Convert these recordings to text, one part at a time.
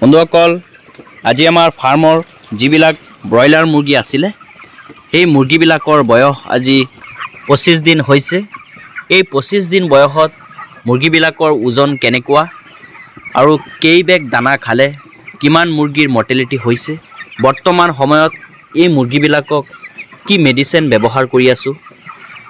বন্ধুসকল আজি আমাৰ ফাৰ্মৰ যিবিলাক ব্ৰইলাৰ মুৰ্গী আছিলে, সেই মুৰ্গীবিলাকৰ বয়স আজি পঁচিছ দিন হৈছে। এই পঁচিছ দিন বয়সত মুৰ্গীবিলাকৰ ওজন কেনেকুৱা আৰু কেই বেগ দানা খালে, কিমান মুৰ্গীৰ মৰ্টেলিটি হৈছে, বৰ্তমান সময়ত এই মুৰ্গীবিলাকক কি মেডিচিন ব্যৱহাৰ কৰি আছোঁ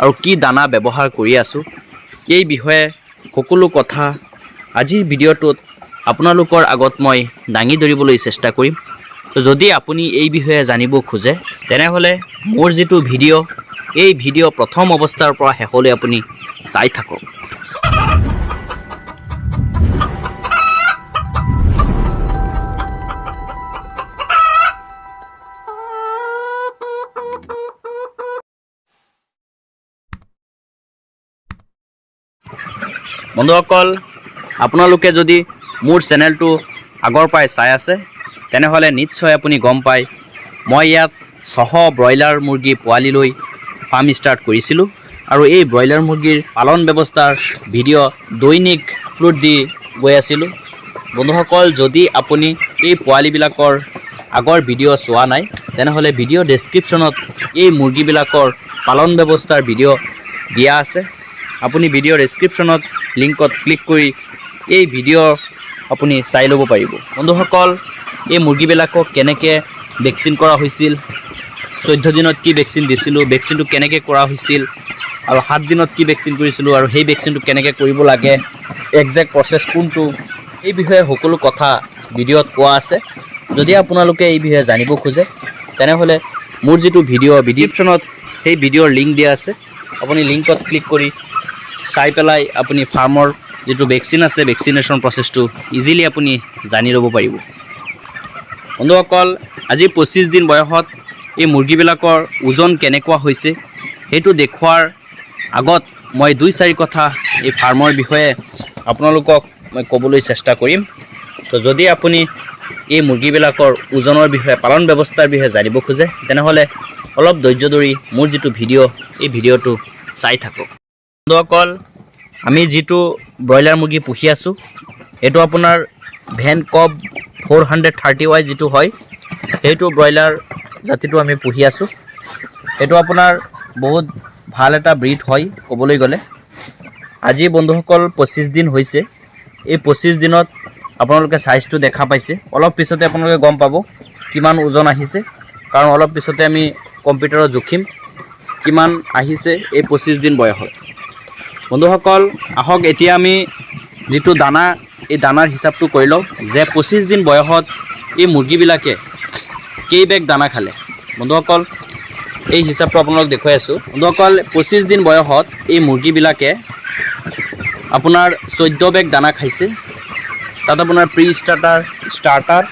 আৰু কি দানা ব্যৱহাৰ কৰি আছোঁ, এই বিষয়ে সকলো কথা আজিৰ ভিডিঅ'টোত আপোনালোকৰ আগত মই দাঙি ধৰিবলৈ চেষ্টা কৰিম। তো যদি আপুনি এই বিষয়ে জানিব খোজে, তেনেহ'লে মোৰ যিটো ভিডিঅ' এই ভিডিঅ' প্ৰথম অৱস্থাৰ পৰা শেষলৈ আপুনি চাই থাকক। বন্ধুসকল, আপোনালোকে যদি মোৰ চেনেলটো আগৰ পৰাই চাই আছে। তেনেহ'লে নিশ্চয় আপুনি গম পায়, মই ইয়াত ছশ ব্ৰইলাৰ মুৰ্গী পোৱালি লৈ ফাৰ্ম ষ্টাৰ্ট কৰিছিলোঁ আৰু এই ব্ৰইলাৰ মুৰ্গীৰ পালন ব্যৱস্থাৰ ভিডিঅ' দৈনিক আপলোড দি গৈ আছিলোঁ। বন্ধুসকল, যদি আপুনি এই পোৱালিবিলাকৰ আগৰ ভিডিঅ' চোৱা নাই, তেনেহ'লে ভিডিঅ' ডেছক্ৰিপশ্যনত এই মুৰ্গীবিলাকৰ পালন ব্যৱস্থাৰ ভিডিঅ' দিয়া আছে। আপুনি ভিডিঅ' ডেছক্ৰিপশ্যনত লিংকত ক্লিক কৰি এই ভিডিঅ' আপুনি চাই ল'ব পাৰিব। বন্ধুসকল, এই মুৰ্গীবিলাকক কেনেকৈ ভেকচিন কৰা হৈছিল, চৈধ্য দিনত কি ভেকচিন দিছিলোঁ, ভেকচিনটো কেনেকৈ কৰা হৈছিল, আৰু সাত দিনত কি ভেকচিন কৰিছিলোঁ, আৰু সেই ভেকচিনটো কেনেকৈ কৰিব লাগে একজেক্ট প্ৰচেছ কোনটো, এই বিষয়ে সকলো কথা ভিডিঅ'ত কোৱা আছে। যদি আপোনালোকে এই বিষয়ে জানিব খোজে, তেনেহ'লে মোৰ যিটো ভিডিঅ' ডিছক্ৰিপশ্যনত সেই ভিডিঅ'ৰ লিংক দিয়া আছে। আপুনি লিংকত ক্লিক কৰি চাই পেলাই আপুনি ফাৰ্মৰ যিটো ভেকচিন আছে ভেকচিনেশ্যন প্ৰচেছটো ইজিলি আপুনি জানি ল'ব পাৰিব। বন্ধুসকল আজি পঁচিছ দিন বয়সত এই মুৰ্গীবিলাকৰ ওজন কেনেকুৱা হৈছে সেইটো দেখুওৱাৰ আগত মই দুই চাৰি কথা এই ফাৰ্মৰ বিষয়ে আপোনালোকক মই ক'বলৈ চেষ্টা কৰিম। তো যদি আপুনি এই মুৰ্গীবিলাকৰ ওজনৰ বিষয়ে পালন ব্যৱস্থাৰ বিষয়ে জানিব খোজে তেনেহ'লে অলপ ধৈৰ্য ধৰি মোৰ যিটো ভিডিঅ' এই ভিডিঅ'টো চাই থাকক। বন্ধুসকল আমি যিটো ব্ৰইলাৰ মুৰ্গী পুহি আছোঁ, এইটো আপোনাৰ ভেন কব ফ'ৰ হাণ্ড্ৰেড থাৰ্টি ৱাই যিটো হয়, সেইটো ব্ৰইলাৰ জাতিটো আমি পুহি আছোঁ। এইটো আপোনাৰ বহুত ভালো এটা ব্ৰীড হয় ক'বলৈ গ'লে। আজি বন্ধুসকল পঁচিছ দিন হৈছে। এই পঁচিছ দিনত আপোনালোকে চাইজটো দেখা পাইছে। অলপ পিছতে আপোনালোকে গম পাব কিমান ওজন আহিছে। কাৰণ অলপ পিছতে আমি কম্পিউটাৰত জুখিম কিমান আহিছে এই পঁচিছ দিন বয়সত। বন্ধুসকল, আহক এতিয়া আমি যিটো দানা, এই দানাৰ হিচাপটো কৰি লওঁ যে পঁচিছ দিন বয়সত এই মুৰ্গীবিলাকে কেই বেগ দানা খালে। বন্ধুসকল, এই হিচাপটো আপোনালোক দেখুৱাই আছোঁ। বন্ধুসকল, পঁচিছ দিন বয়সত এই মুৰ্গীবিলাকে আপোনাৰ চৈধ্য বেগ দানা খাইছে। তাত আপোনাৰ প্ৰি ষ্টাৰ্টাৰ ষ্টাৰ্টাৰ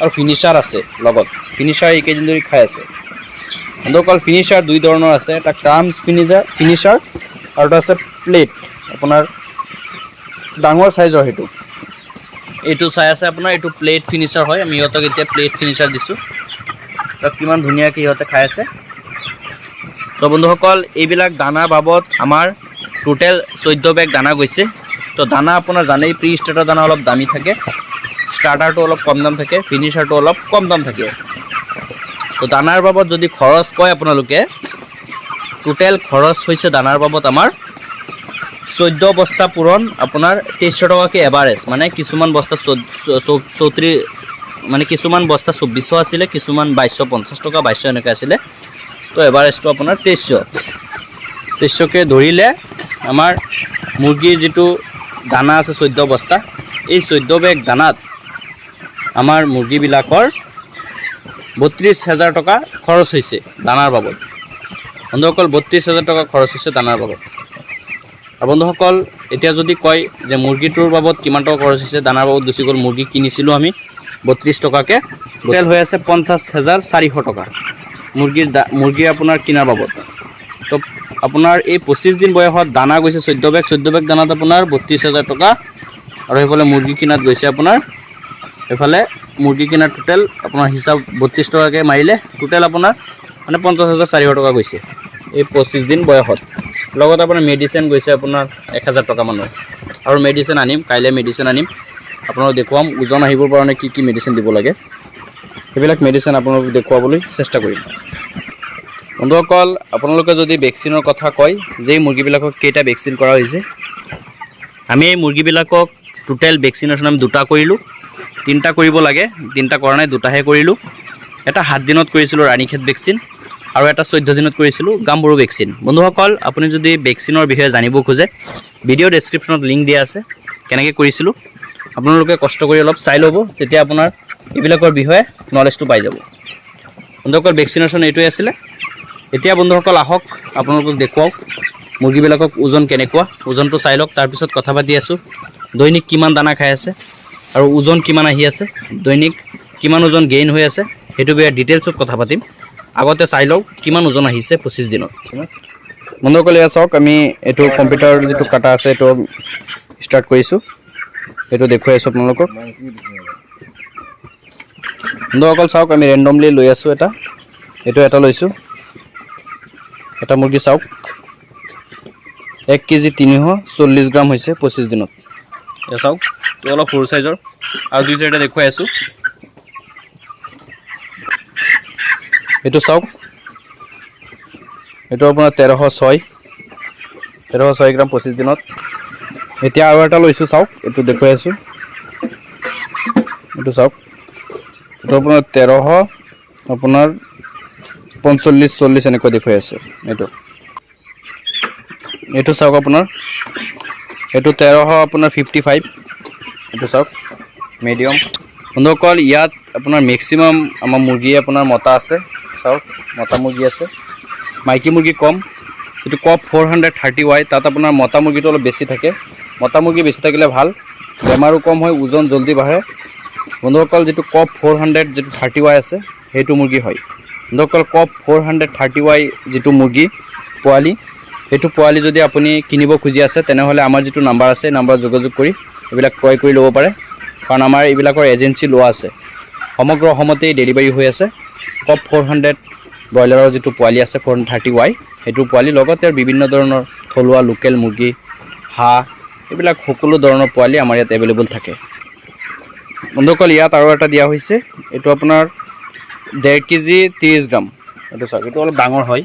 আৰু ফিনিচাৰ আছে লগত। ফিনিচাৰ এইকেইদিন ধৰি খাই আছে। বন্ধুসকল ফিনিচাৰ দুই ধৰণৰ আছে। এটা ক্ৰামছ ফিনিচাৰ ফিনিচাৰ আৰু এটা আছে প্লেট আপোনাৰ ডাঙৰ চাইজৰ সেইটো। এইটো চাই আছে আপোনাৰ, এইটো প্লেট ফিনিচাৰ হয়। আমি সিহঁতক এতিয়া প্লেট ফিনিচাৰ দিছোঁ। তো কিমান ধুনীয়াকৈ সিহঁতে খাই আছে। চ' বন্ধুসকল, এইবিলাক দানাৰ বাবদ আমাৰ টোটেল চৈধ্য বেগ দানা গৈছে। তো দানা আপোনাৰ জানেই প্ৰি ষ্টাৰ্টাৰ দানা অলপ দামী থাকে। ষ্টাৰ্টাৰটো অলপ কম দাম থাকে ফিনিচাৰটো অলপ কম দাম থাকে। তো দানাৰ বাবদ যদি খৰচ কয় আপোনালোকে টোটেল খৰচ হৈছে দানাৰ বাবদ আমাৰ চৈধ্য বস্তা পূৰণ আপোনাৰ তেইছশ টকাকৈ এভাৰেজ মানে কিছুমান বস্তা চৌত্ৰি মানে কিছুমান বস্তা চৌব্বিছশ আছিলে, কিছুমান বাইছশ পঞ্চাছ টকা, বাইছশ এনেকৈ আছিলে। তো এভাৰেজটো আপোনাৰ তেইছশ। তেইছশকৈ ধৰিলে আমাৰ মুৰ্গীৰ যিটো দানা আছে চৈধ্য বস্তা, এই চৈধ্য বেগ দানাত আমাৰ মুৰ্গীবিলাকৰ বত্ৰিছ হাজাৰ টকা খৰচ হৈছে দানাৰ বাবদ। বন্ধুসকল, বত্ৰিছ হাজাৰ টকা খৰচ হৈছে দানাৰ বাবদ। বন্ধুসকল, এতিয়া যদি কয় যে মুৰ্গীটোৰ বাবদ কিমান টকা খৰচ হৈছে, দানাৰ বাবদ গুচি গ'ল মুৰ্গী কিনিছিলোঁ আমি বত্ৰিছ টকাকৈ। টোটেল হৈ আছে পঞ্চাছ হাজাৰ চাৰিশ টকা মুৰ্গীৰ দা মুৰ্গী আপোনাৰ কিনাৰ বাবদ। তো আপোনাৰ এই পঁচিছ দিন বয়সত দানা গৈছে চৈধ্য বেগ চৈধ্য বেগ দানাত আপোনাৰ বত্ৰিছ হাজাৰ টকা আৰু সেইফালে মুৰ্গী কিনাত গৈছে আপোনাৰ এইফালে মুৰ্গী কিনাৰ টোটেল আপোনাৰ হিচাপ বত্ৰিছ টকাকৈ মাৰিলে টোটেল আপোনাৰ মানে পঞ্চাছ হাজাৰ চাৰিশ টকা গৈছে এই পঁচিছ দিন বয়সত। লগত আপোনাৰ মেডিচিন গৈছে আপোনাৰ এক হাজাৰ টকা মানৰ। আৰু মেডিচিন আনিম, কাইলৈ মেডিচিন আনিম। আপোনালোকক দেখুৱাম, ওজন আহিবৰ কাৰণে কি কি মেডিচিন দিব লাগে। সেইবিলাক মেডিচিন আপোনালোকক দেখুৱাবলৈ চেষ্টা কৰিম। বন্ধুসকল, আপোনালোকে যদি ভেকচিনৰ কথা কয় যে এই মুৰ্গীবিলাকক কেইটা ভেকচিন কৰা হৈছে, আমি এই মুৰ্গীবিলাকক টোটেল ভেকচিনেশ্যন আমি দুটা কৰিলোঁ। তিনিটা কৰিব লাগে, তিনিটা কৰা নাই, দুটাহে কৰিলোঁ। এটা সাত দিনত কৰিছিলোঁ ৰাণীখেত ভেকচিন আৰু এটা চৈধ্য দিনত কৰিছিলোঁ, গাম্বুৰু ভেকচিন বন্ধুসকল, আপুনি যদি ভেকচিনৰ বিষয়ে জানিব খোজে ভিডিঅ' ডেছক্ৰিপশ্যনত লিংক দিয়া আছে, কেনেকৈ কৰিছিলোঁ। আপোনালোকে কষ্ট কৰি অলপ চাই ল'ব, তেতিয়া আপোনাৰ এইবিলাকৰ বিষয়ে নলেজটো পাই যাব। বন্ধুসকল ভেকচিনেশ্যন এইটোৱে আছিলে। এতিয়া বন্ধুসকল, আহক, আপোনালোকক দেখুৱাওক মুৰ্গীবিলাকক ওজন কেনেকুৱা। ওজনটো চাই লওক তাৰপিছত কথা পাতি আছোঁ। দৈনিক কিমান দানা খাই আছে আৰু ওজন কিমান আহি আছে। দৈনিক কিমান ওজন গেইন হৈ আছে, সেইটো বেয়া ডিটেইলছত কথা পাতিম। আগতে চাই লওক কিমান ওজন আহিছে পঁচিছ দিনত? বন্ধুসকল এয়া চাওক আমি এইটো কম্পিউটাৰ যিটো কাটা আছে এইটো ষ্টাৰ্ট কৰিছোঁ। সেইটো দেখুৱাই আছোঁ আপোনালোকক। বন্ধুসকল চাওক আমি ৰেণ্ডমলি লৈ আছোঁ এটা। এইটো এটা লৈছোঁ। এটা মুৰ্গী চাওক। এক কেজি তিনিশ চল্লিছ গ্ৰাম হৈছে পঁচিছ দিনত। এয়া চাওক এইটো অলপ সৰু চাইজৰ। আৰু দুই চাৰিটা দেখুৱাই আছোঁ। এইটো চাওক। এইটো আপোনাৰ তেৰশ ছয়। তেৰশ ছয় গ্ৰাম পঁচিছ দিনত। এতিয়া আৰু এটা লৈছোঁ, চাওক। এইটো দেখুৱাই আছোঁ। এইটো চাওক। এইটো আপোনাৰ তেৰশ, আপোনাৰ পঞ্চল্লিছ, চল্লিছ এনেকুৱা দেখুৱাই আছে। এইটো। এইটো চাওক আপোনাৰ। এইটো তেৰশ, আপোনাৰ ফিফটি ফাইভ এইটো চাওক। মিডিয়াম বন্ধুসকল, ইয়াত আপোনাৰ মেক্সিমাম আমাৰ মুৰ্গী আপোনাৰ মতা আছে। চাওক মতা মুৰ্গী আছে। মাইকী মুৰ্গী কম যিটো Cobb four hundred thirty Y তাত আপোনাৰ মতা মুৰ্গীটো অলপ বেছি থাকে। মতা মুৰ্গী বেছি থাকিলে ভালো, বেমাৰো কম হয়, ওজন জল্দি বাঢ়ে। বন্ধুসকল, যিটো কপ ফ'ৰ হাণ্ড্ৰেড যিটো থাৰ্টি ৱাই আছে, সেইটো মুৰ্গী হয়। বন্ধুসকল, Cobb four hundred thirty Y যিটো মুৰ্গী, পোৱালি, সেইটো পোৱালি যদি আপুনি কিনিব খুজি আছে, তেনেহ'লে আমাৰ যিটো নাম্বাৰ আছে নাম্বাৰত যোগাযোগ কৰি এইবিলাক ক্ৰয় কৰি ল'ব পাৰে। কাৰণ আমাৰ এইবিলাকৰ এজেঞ্চি লোৱা আছে। সমগ্ৰ অসমতেই ডেলিভাৰী হৈ আছে। কপ ফ'ৰ হাণ্ড্ৰেড ব্ৰইলাৰৰ যিটো পোৱালি আছে ফ'ৰ থাৰ্টি ৱাই সেইটো পোৱালি লগতে বিভিন্ন ধৰণৰ থলুৱা লোকেল মুৰ্গী, হাঁহ, এইবিলাক সকলো ধৰণৰ পোৱালি আমাৰ ইয়াত এভেইলেবল থাকে। বন্ধুসকল, ইয়াত আৰু এটা দিয়া হৈছে, এইটো আপোনাৰ ডেৰ কেজি ত্ৰিছ গ্ৰাম এইটো চাওক, এইটো অলপ ডাঙৰ হয়,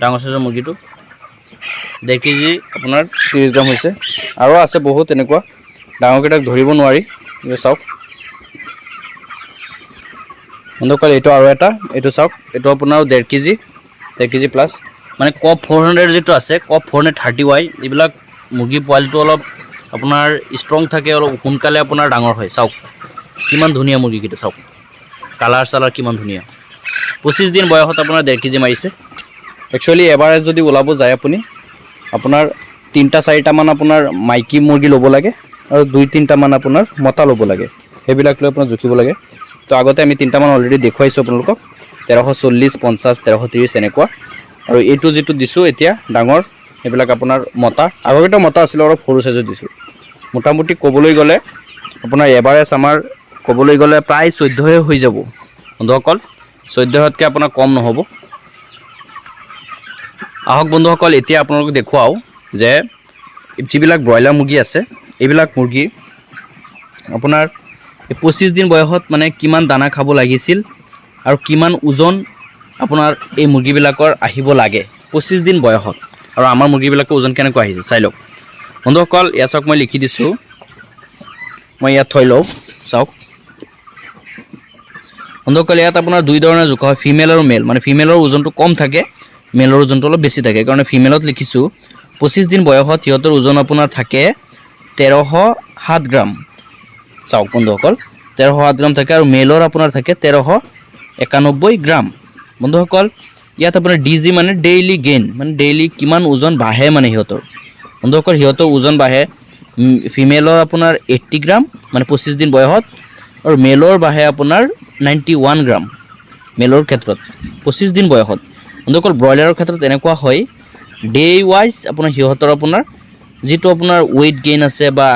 ডাঙৰ চাইজৰ মুৰ্গীটো। ডেৰ কেজি আপোনাৰ ত্ৰিছ গ্ৰাম হৈছে। আৰু আছে বহুত এনেকুৱা, ডাঙৰকেইটাক ধৰিব নোৱাৰি চাওক। বন্ধুসকল, এইটো আৰু এটা, এইটো চাওক, এইটো আপোনাৰ ডেৰ কেজি ডেৰ কেজি প্লাছ মানে কপ ফ'ৰ হাণ্ড্ৰেড যিটো আছে Cobb four hundred thirty Y এইবিলাক মুৰ্গী পোৱালিটো অলপ আপোনাৰ ষ্ট্ৰং থাকে, অলপ সোনকালে আপোনাৰ ডাঙৰ হয়। চাওক, কিমান ধুনীয়া মুৰ্গীকেইটা, চাওক। কালাৰ চালাৰ কিমান ধুনীয়া। পঁচিছ দিন বয়সত আপোনাৰ ডেৰ কেজি মাৰিছে। একচুৱেলি এভাৰেজ যদি ওলাব যায় আপুনি, আপোনাৰ তিনিটা, চাৰিটামান আপোনাৰ মাইকী মুৰ্গী ল'ব লাগে আৰু দুই, তিনিটামান আপোনাৰ মতা ল'ব লাগে। সেইবিলাক লৈ আপোনাৰ জুখিব লাগে। তো আগতে আমি তিনিটামান অলৰেডি দেখুৱাইছোঁ আপোনালোকক। তেৰশ চল্লিছ, পঞ্চাছ, তেৰশ ত্ৰিছ, এনেকুৱা। আৰু এইটো যিটো দিছোঁ এতিয়া, ডাঙৰ। সেইবিলাক আপোনাৰ মতা। আগৰকেইটা মতা আছিলে, অলপ সৰু চাইজত দিছোঁ। মোটামুটি ক'বলৈ গ'লে, আপোনাৰ এভাৰেজ আমাৰ ক'বলৈ গ'লে প্ৰায় চৈধ্যহে হৈ যাব। বন্ধুসকল চৈধ্যতকৈ আপোনাৰ কম নহ'ব। আহক বন্ধুসকল, এতিয়া আপোনালোকক দেখুৱাওঁ যে, যিবিলাক ব্ৰইলাৰ মুৰ্গী আছে, এইবিলাক মুৰ্গী আপোনাৰ পঁচিছ দিন বয়সত মানে কিমান দানা খাব লাগিছিল আৰু কিমান ওজন আপোনাৰ এই মুৰ্গীবিলাকৰ আহিব লাগে পঁচিছ দিন বয়সত। আৰু আমাৰ মুৰ্গীবিলাকৰ ওজন কেনেকুৱা আহিছে, চাই লওক। বন্ধুসকল, ইয়াত চাওক মই লিখি দিছোঁ। মই ইয়াত থৈ লওঁ, চাওক। বন্ধুসকল, ইয়াত আপোনাৰ দুই ধৰণৰ জোখা হয়, ফিমেল আৰু মেল। মানে ফিমেলৰ ওজনটো কম থাকে, মেলৰ ওজনটো অলপ বেছি থাকে। সেইকাৰণে ফিমেলত লিখিছোঁ পঁচিছ দিন বয়সত সিহঁতৰ ওজন আপোনাৰ থাকে তেৰশ সাত গ্ৰাম। চাওক বন্ধুসকল তেৰশ সাত গ্ৰাম থাকে আৰু মেলৰ আপোনাৰ থাকে তেৰশ একানব্বৈ গ্ৰাম। বন্ধুসকল ইয়াত আপোনাৰ ডি জি মানে ডেইলি গেইন মানে ডেইলি কিমান ওজন বাঢ়ে মানে সিহঁতৰ। বন্ধুসকল সিহঁতৰ ওজন বাঢ়ে ফিমেলৰ আপোনাৰ এইট্টি গ্ৰাম মানে পঁচিছ দিন বয়সত, আৰু মেলৰ বাঢ়ে আপোনাৰ নাইণ্টি ওৱান গ্ৰাম মেলৰ ক্ষেত্ৰত পঁচিছ দিন বয়সত। বন্ধুসকল ব্ৰইলাৰৰ ক্ষেত্ৰত এনেকুৱা হয় ডে ৱাইজ আপোনাৰ সিহঁতৰ আপোনাৰ, যিটো আপোনাৰ ৱেইট গেইন আছে বা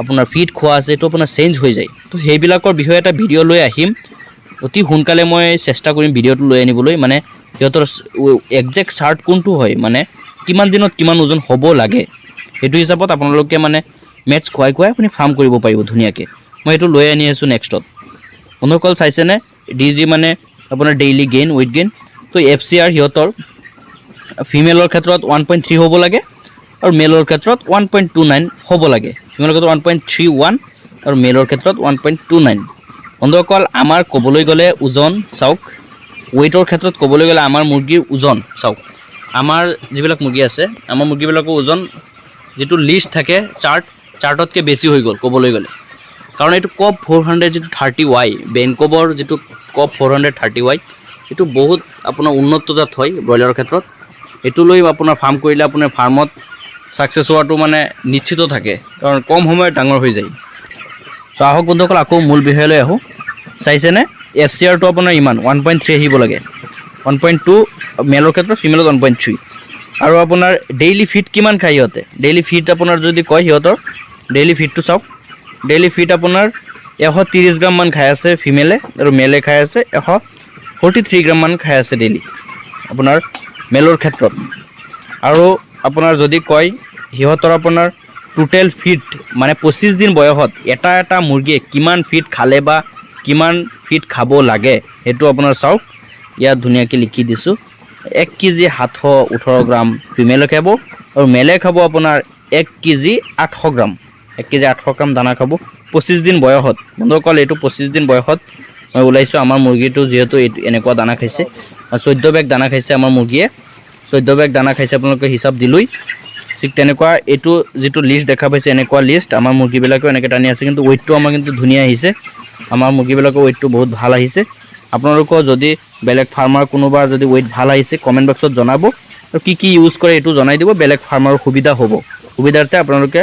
আপোনাৰ ফিট খোৱা আছে, এইটো আপোনাৰ চেঞ্জ হৈ যায়। তো সেইবিলাকৰ বিষয়ে এটা ভিডিঅ' লৈ আহিম। অতি সোনকালে মই চেষ্টা কৰিম ভিডিঅ'টো লৈ আনিবলৈ। মানে সিহঁতৰ একজেক্ট চাৰ্ট কোনটো হয় মানে কিমান দিনত কিমান ওজন হ'ব লাগে, সেইটো হিচাপত আপোনালোকে মানে মেটছ খুৱাই খুৱাই আপুনি ফাৰ্ম কৰিব পাৰিব ধুনীয়াকৈ। মই এইটো লৈ আনি আছোঁ নেক্সটত বন্ধুসকল চাইছেনে? ডি জি মানে আপোনাৰ ডেইলি গেইন ৱেইট গেইন তো এফ চি আৰ সিহঁতৰ ফিমেলৰ ক্ষেত্ৰত ওৱান পইণ্ট থ্ৰী হ'ব লাগে। আৰু মেলৰ ক্ষেত্ৰত ওৱান পইণ্ট টু নাইন হ'ব লাগে। ফিমেলৰ ক্ষেত্ৰত ওৱান পইণ্ট থ্ৰী ওৱান আৰু মেলৰ ক্ষেত্ৰত ওৱান পইণ্ট টু নাইন বন্ধুসকল, আমাৰ ক'বলৈ গ'লে ওজন, চাওক। ৱেইটৰ ক্ষেত্ৰত ক'বলৈ গ'লে আমাৰ মুৰ্গীৰ ওজন, চাওক। আমাৰ যিবিলাক মুৰ্গী আছে, আমাৰ মুৰ্গীবিলাকৰ ওজন যিটো লিষ্ট থাকে চাৰ্ট চাৰ্টতকৈ বেছি হৈ গ'ল ক'বলৈ গ'লে। কাৰণ এইটো কপ ফ'ৰ হাণ্ড্ৰেড যিটো থাৰ্টি ৱাই বেংকবৰ যিটো Cobb four hundred thirty Y এইটো বহুত আপোনাৰ উন্নত জাত হয় ব্ৰইলাৰৰ ক্ষেত্ৰত। এইটো লৈ আপোনাৰ ফাৰ্ম কৰিলে আপোনাৰ ফাৰ্মত ছাকচেছ হোৱাটো মানে নিশ্চিত থাকে, কাৰণ কম সময়ত ডাঙৰ হৈ যায়। চ' আহক বন্ধুসকল, আকৌ মূল বিষয়লৈ আহোঁ। চাইছেনে? এফ চি আৰটো আপোনাৰ ইমান ওৱান পইণ্ট থ্ৰী আহিব লাগে। ওৱান পইণ্ট টু মেলৰ ক্ষেত্ৰত ফিমেলত ওৱান পইণ্ট থ্ৰী আৰু আপোনাৰ ডেইলি ফিড কিমান খায় সিহঁতে? ডেইলি ফিড আপোনাৰ যদি কয় সিহঁতৰ ডেইলি ফিডটো চাওক। ডেইলি ফিড আপোনাৰ এশ ত্ৰিছ গ্ৰামমান খাই আছে ফিমেলে আৰু মেলে খাই আছে এশ ফৰ্টি থ্ৰী গ্ৰামমান খাই আছে ডেইলি আপোনাৰ মেলৰ ক্ষেত্ৰত। আৰু আপোনাৰ যদি কয়, সিহঁতৰ আপোনাৰ টোটেল ফিট মানে পঁচিছ দিন বয়সত এটা এটা মুৰ্গীয়ে কিমান ফিট খালে বা কিমান ফিট খাব লাগে, সেইটো আপোনাৰ চাওক। ইয়াত ধুনীয়াকৈ লিখি দিছোঁ। এক কেজি সাতশ ওঠৰ গ্ৰাম ফিমেলে খাব আৰু মেলে খাব আপোনাৰ এক কেজি আঠশ গ্ৰাম। এক কেজি আঠশ গ্ৰাম দানা খাব। পঁচিছ দিন বয়সত, বন্ধুসকল, এইটো পঁচিছ দিন বয়সত মই ওলাইছোঁ। আমাৰ মুৰ্গীটো যিহেতু এনেকুৱা দানা খাইছে। চৈধ্য বেগ দানা খাইছে আমাৰ মুৰ্গীয়ে। চৈধ্য বেগ দানা খাইছে, আপোনালোকে হিচাপ দিলোঁই। ঠিক তেনেকুৱা এইটো যিটো লিষ্ট দেখা পাইছে, এনেকুৱা লিষ্ট আমাৰ মুৰ্গীবিলাকেও এনেকৈ টানি আছে, কিন্তু ৱেইটটো আমাৰ কিন্তু ধুনীয়া আহিছে। আমাৰ মুৰ্গীবিলাকৰ ৱেইটটো বহুত ভালো আহিছে। আপোনালোকৰ যদি বেলেগ ফাৰ্মাৰ কোনোবা যদি ৱেইট ভালো আহিছে কমেণ্ট বক্সত জনাব। আৰু কি কি ইউজ কৰে এইটো জনাই দিব, বেলেগ ফাৰ্মাৰৰ সুবিধা হ'ব। সুবিধাৰ্থে আপোনালোকে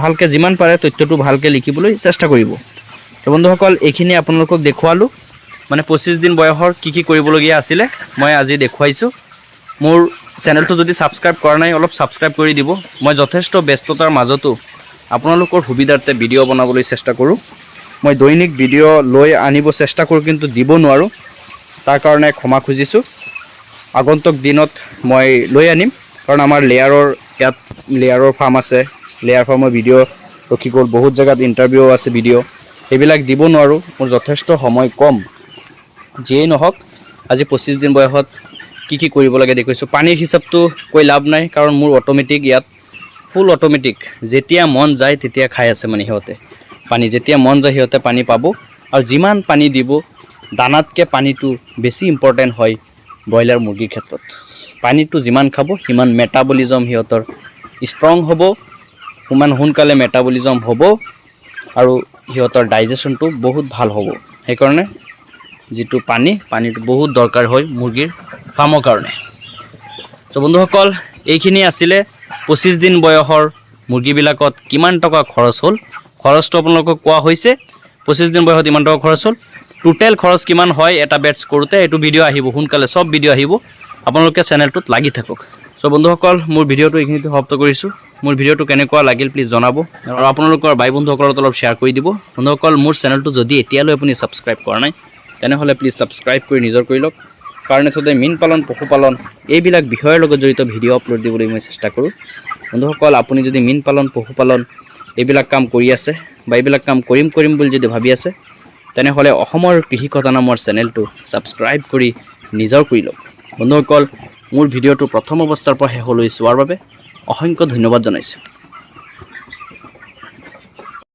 ভালকৈ যিমান পাৰে তথ্যটো ভালকৈ লিখিবলৈ চেষ্টা কৰিব। তো বন্ধুসকল, এইখিনি আপোনালোকক দেখুৱালোঁ। মানে পঁচিছ দিন বয়সৰ কি কি কৰিবলগীয়া আছিলে, মই আজি দেখুৱাইছোঁ। মোৰ চেনেলটো যদি ছাবস্ক্ৰাইব কৰা নাই, অলপ ছাবস্ক্ৰাইব কৰি দিব। মই যথেষ্ট ব্যস্ততাৰ মাজতো আপোনালোকৰ সুবিধাৰ্থে ভিডিঅ' বনাবলৈ চেষ্টা কৰোঁ। মই দৈনিক ভিডিঅ' লৈ আনিব চেষ্টা কৰোঁ, কিন্তু দিব নোৱাৰোঁ। তাৰ কাৰণে ক্ষমা খুজিছোঁ। আগন্তুক দিনত মই লৈ আনিম, কাৰণ আমাৰ লেয়াৰৰ ইয়াত লেয়াৰৰ ফাৰ্ম আছে। লেয়াৰ ফাৰ্মৰ ভিডিঅ' ৰখি গ'ল। বহুত জেগাত ইণ্টাৰভিউ আছে ভিডিঅ' সেইবিলাক দিব নোৱাৰোঁ। মোৰ যথেষ্ট সময় কম। যিয়েই নহওক, আজি পঁচিছ দিন বয়সত কি কি কৰিব লাগে দেখুৱাইছোঁ। পানীৰ হিচাপটো কৈ লাভ নাই, কাৰণ মোৰ অট'মেটিক ইয়াত ফুল অট'মেটিক যেতিয়া মন যায়, তেতিয়া খাই আছে মানে সিহঁতে। পানী, যেতিয়া মন যায়, সিহঁতে পানী পাব। আৰু যিমান পানী দিব, দানাতকৈ পানীটো বেছি ইম্পৰ্টেণ্ট হয় ব্ৰইলাৰ মুৰ্গীৰ ক্ষেত্ৰত। পানীটো যিমান খাব, সিমান মেটাবলিজম সিহঁতৰ ষ্ট্ৰং হ'ব। সিমান সোনকালে মেটাবলিজম হ'ব। আৰু সিহঁতৰ ডাইজেশ্যনটো বহুত ভালো হ'ব। সেইকাৰণে যিটো পানী পানীটো বহুত দৰকাৰ হয় মুৰ্গীৰ ফাৰ্মৰ কাৰণে। চ' বন্ধুসকল, এইখিনি আছিলে পঁচিছ দিন বয়সৰ মুৰ্গীবিলাকত কিমান টকা খৰচ হ'ল? খৰচটো আপোনালোকক কোৱা হৈছে, পঁচিছ দিন বয়সত ইমান টকা খৰচ হ'ল। টোটেল খৰচ কিমান হয় এটা বেটছ কৰোঁতে, এইটো ভিডিঅ' আহিব, সোনকালে চব ভিডিঅ' আহিব। আপোনালোকে চেনেলটোত লাগি থাকক। চ' বন্ধুসকল, মোৰ ভিডিঅ'টো এইখিনিতে সমাপ্ত কৰিছোঁ। মোৰ ভিডিঅ'টো কেনেকুৱা লাগিল প্লিজ জনাব। আৰু আপোনালোকৰ বাই বন্ধুসকলৰ লগত অলপ শ্বেয়াৰ কৰি দিব। বন্ধুসকল, মোৰ চেনেলটো যদি এতিয়ালৈ আপুনি ছাবস্ক্ৰাইব কৰা নাই তেনেহ'লে প্লিজ ছাবস্ক্ৰাইব কৰি নিজৰ কৰি লওক। কাৰণ এথতে মীন পালন পশুপালন এইবিলাক বিষয়ৰ লগত জড়িত ভিডিঅ' আপলোড দিবলৈ মই চেষ্টা কৰোঁ। বন্ধুসকল, আপুনি যদি মীন পালন পশুপালন এইবিলাক কাম কৰি আছে বা এইবিলাক কাম কৰিম কৰিম বুলি যদি ভাবি আছে, তেনেহ'লে অসমৰ কৃষি কথা নামৰ চেনেলটো ছাবস্ক্ৰাইব কৰি নিজৰ কৰি লওক। বন্ধুসকল, মোৰ ভিডিঅ'টো প্ৰথম অৱস্থাৰ পৰা শেষলৈ চোৱাৰ বাবে অসংখ্য ধন্যবাদ জনাইছোঁ।